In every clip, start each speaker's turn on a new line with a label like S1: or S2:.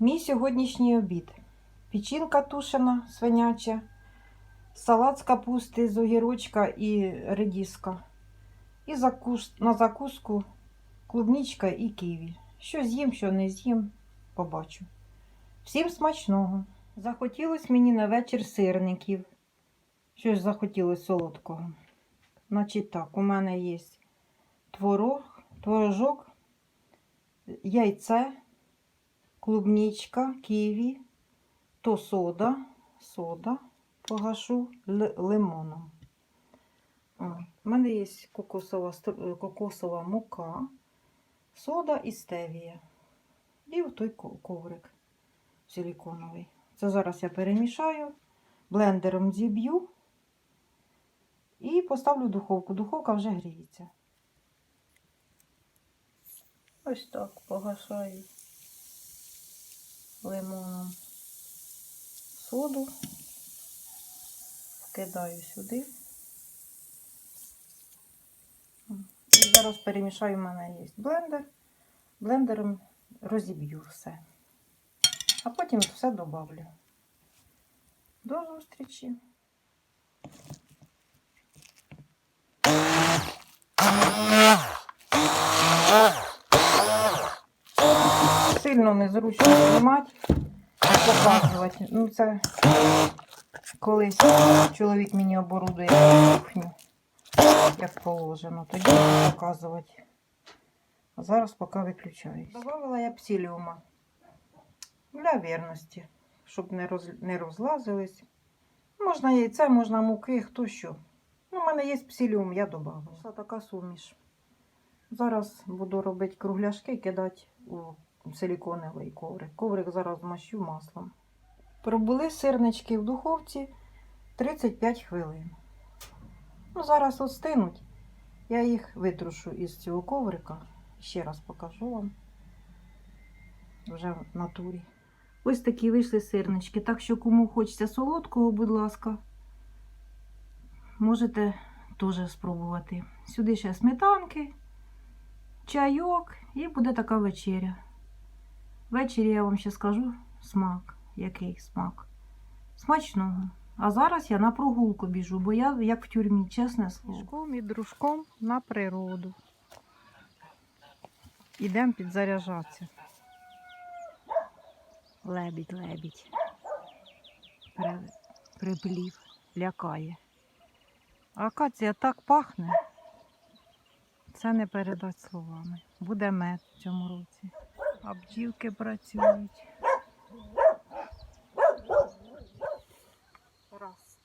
S1: Мій сьогоднішній обід. Печінка тушена свиняча, салат з капусти, з огірочка і редіска. І закус... на закуску клубничка і ківі. Що з'їм, що не з'їм, побачу. Всім смачного. Захотілось мені на вечір сирників. Щось захотілось солодкого. Значить так, у мене є творог, творожок, яйце, клубничка, ківі, то сода, сода погашу лимоном. У мене є кокосова, кокосова мука, сода і стевія. І той коврик силіконовий. Це зараз я перемішаю, блендером зіб'ю і поставлю духовку. Духовка вже гріється. Ось так погашаю лимоном соду, вкидаю сюди. І зараз перемішаю, у мене є блендер. Блендером розіб'ю все. А потім все добавлю. До зустрічі! Сильно незручно знімати, показувати. Ну, це колись чоловік мені оборудує кухню, як положено. Тоді показувати. А зараз поки виключаюсь. Добавила я псиліума для вірності, щоб не, роз... не розлазились. Можна яйце, можна муки, хто що. Ну, у мене є псиліум, я додавала. Це така суміш. Зараз буду робити кругляшки, кидати у силіконовий коврик. Коврик зараз змащу маслом. Пробули сирнички в духовці 35 хвилин. Ну, зараз остинуть. Я їх витрушу із цього коврика. Ще раз покажу вам. Вже в натурі. Ось такі вийшли сирнички. Так що, кому хочеться солодкого, будь ласка, можете теж спробувати. Сюди ще сметанки, чайок і буде така вечеря. Ввечері я вам ще скажу смак, який смак. Смачного. А зараз я на прогулку біжу, бо я як в тюрмі, чесне слово. Мішком і дружком на природу. Ідемо підзаряджатися. Лебідь, лебідь. При... Приплів, лякає. Акація так пахне. Це не передать словами. Буде мед в цьому році. А бджілки працюють. Раз,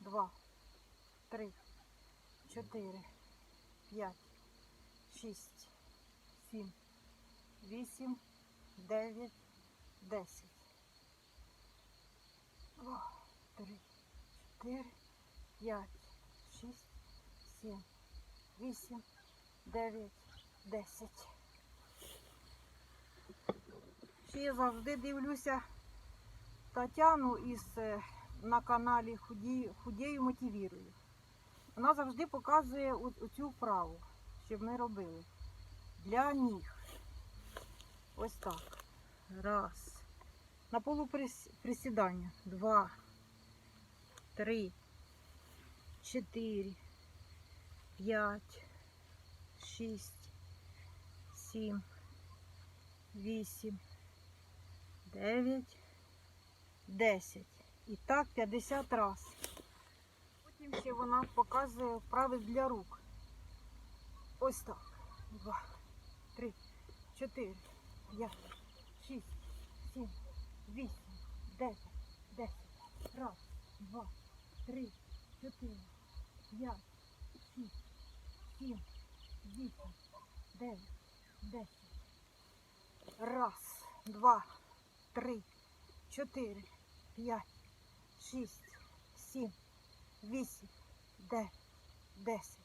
S1: два, три, чотири, п'ять, шість, сім, вісім, дев'ять, десять. Два, три, чотири, п'ять, шість, сім, вісім, дев'ять, десять. Ще я завжди дивлюся Тетяну із е, на каналі Худі, Худію мотивірую. Вона завжди показує оцю вправу, щоб ми робили. Для ніг. Ось так. Раз. На полу присідання. Два. Три. Чотири. П'ять. Шість. Сім. Вісім. Дев'ять. 10. І так 50 раз. Потім ще вона показує вправи для рук. Ось так. Два, три, чотири, п'ять, шість, сім, вісім, дев'ять, десять. Раз, два, три, чотири, п'ять, шість, сім, вісім, дев'ять, десять. Раз, два, три, чотири, п'ять, шість, сім, вісім, дев'ять, десять.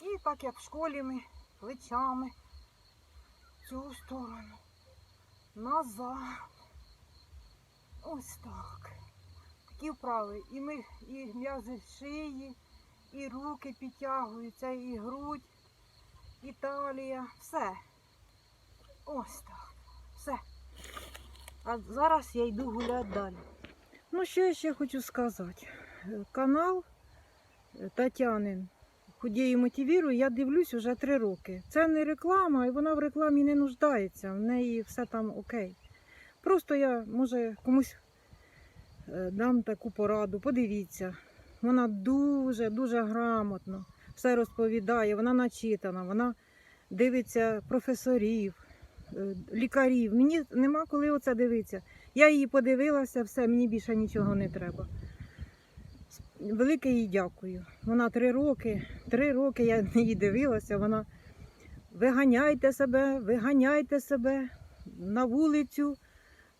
S1: І так як в школі ми плечами в цю сторону, назад. Ось так. Такі вправи. І ми і м'язи шиї, і руки підтягуються, і грудь, і талія. Все. Ось так. Все. А зараз я йду гуляти далі. Ну, що я ще хочу сказати? Канал е, Тетянин і мотивірую, я дивлюсь уже три роки. Це не реклама, і вона в рекламі не нуждається. В неї все там окей. Просто я, може, комусь е, дам таку пораду, подивіться. Вона дуже, дуже грамотно все розповідає, вона начитана, вона дивиться професорів, лікарів. Мені нема коли оце дивитися. Я її подивилася, все, мені більше нічого не треба. Велике їй дякую. Вона три роки, три роки я її дивилася. Вона виганяйте себе, виганяйте себе на вулицю,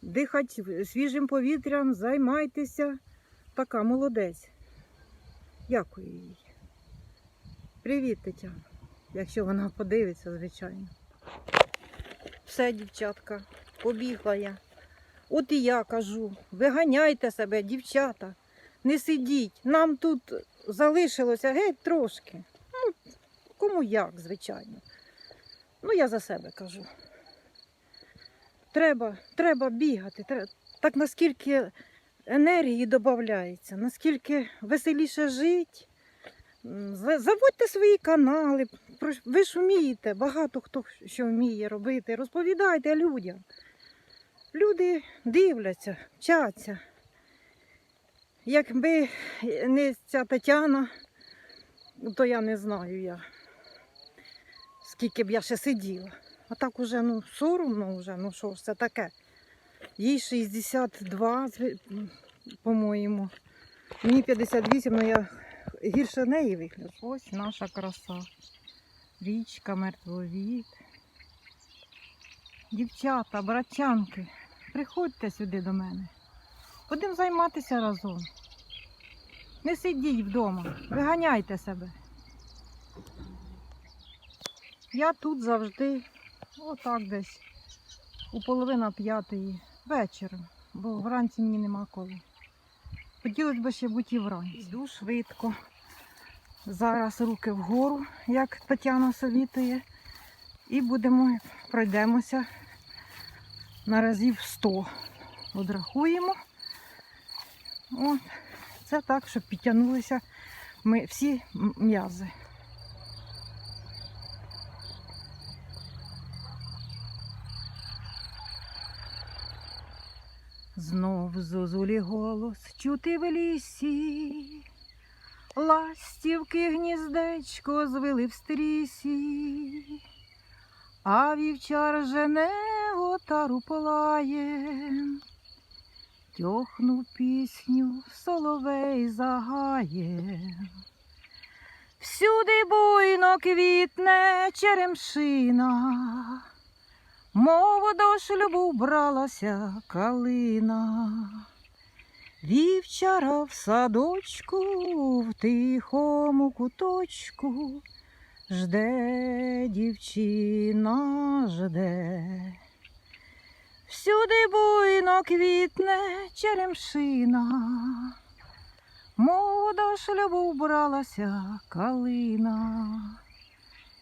S1: дихати свіжим повітрям, займайтеся. Така молодець. Дякую їй. Привіт, Тетяна. Якщо вона подивиться, звичайно. Все, дівчатка, побігла я. От і я кажу, виганяйте себе, дівчата, не сидіть. Нам тут залишилося геть трошки. Ну, кому як, звичайно. Ну, я за себе кажу. Треба, треба бігати. Треба... Так наскільки енергії додається, наскільки веселіше жити. Заводьте свої канали, ви ж вмієте, багато хто що вміє робити. Розповідайте людям. Люди дивляться, вчаться. Якби не ця Тетяна, то я не знаю я, скільки б я ще сиділа. А так уже ну, соромно вже, ну що ж це таке. Їй 62, по-моєму. Мені 58, але я гірше неї вигляджу. Ось наша краса. Річка, мертвовід. Дівчата, братчанки, приходьте сюди до мене. Будемо займатися разом. Не сидіть вдома, виганяйте себе. Я тут завжди, отак десь, у половина п'ятої вечора, бо вранці мені нема коли. Хотілося б ще бути вранці. Йду швидко. Зараз руки вгору, як Тетяна совітує. І будемо, пройдемося на разів 100. Одрахуємо. От. Це так, щоб підтягнулися ми всі м'язи. Знов зозулі голос чути в лісі, ластівки гніздечко звели в стрісі, а вівчар жене отару полає, тьохну пісню соловей загає. Всюди буйно квітне черемшина, Мов до шлюбу бралася калина. Вівчара в садочку, в тихому куточку, жде дівчина, жде. Всюди буйно квітне черемшина, мов до шлюбу бралася калина.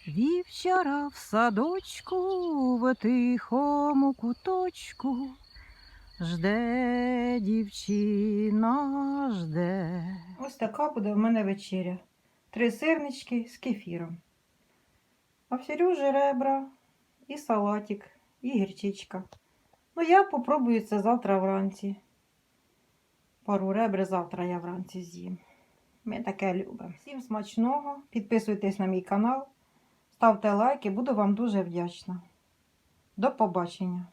S1: Вівчара в садочку, в тихому куточку, жде дівчина, жде. Ось така буде в мене вечеря. Три сирнички з кефіром. В ребра і салатик, і гірчичка. Ну, я попробую це завтра вранці. Пару ребр завтра я вранці з'їм. Ми таке любимо. Всім смачного. Підписуйтесь на мій канал. Ставте лайки, буду вам дуже вдячна. До побачення!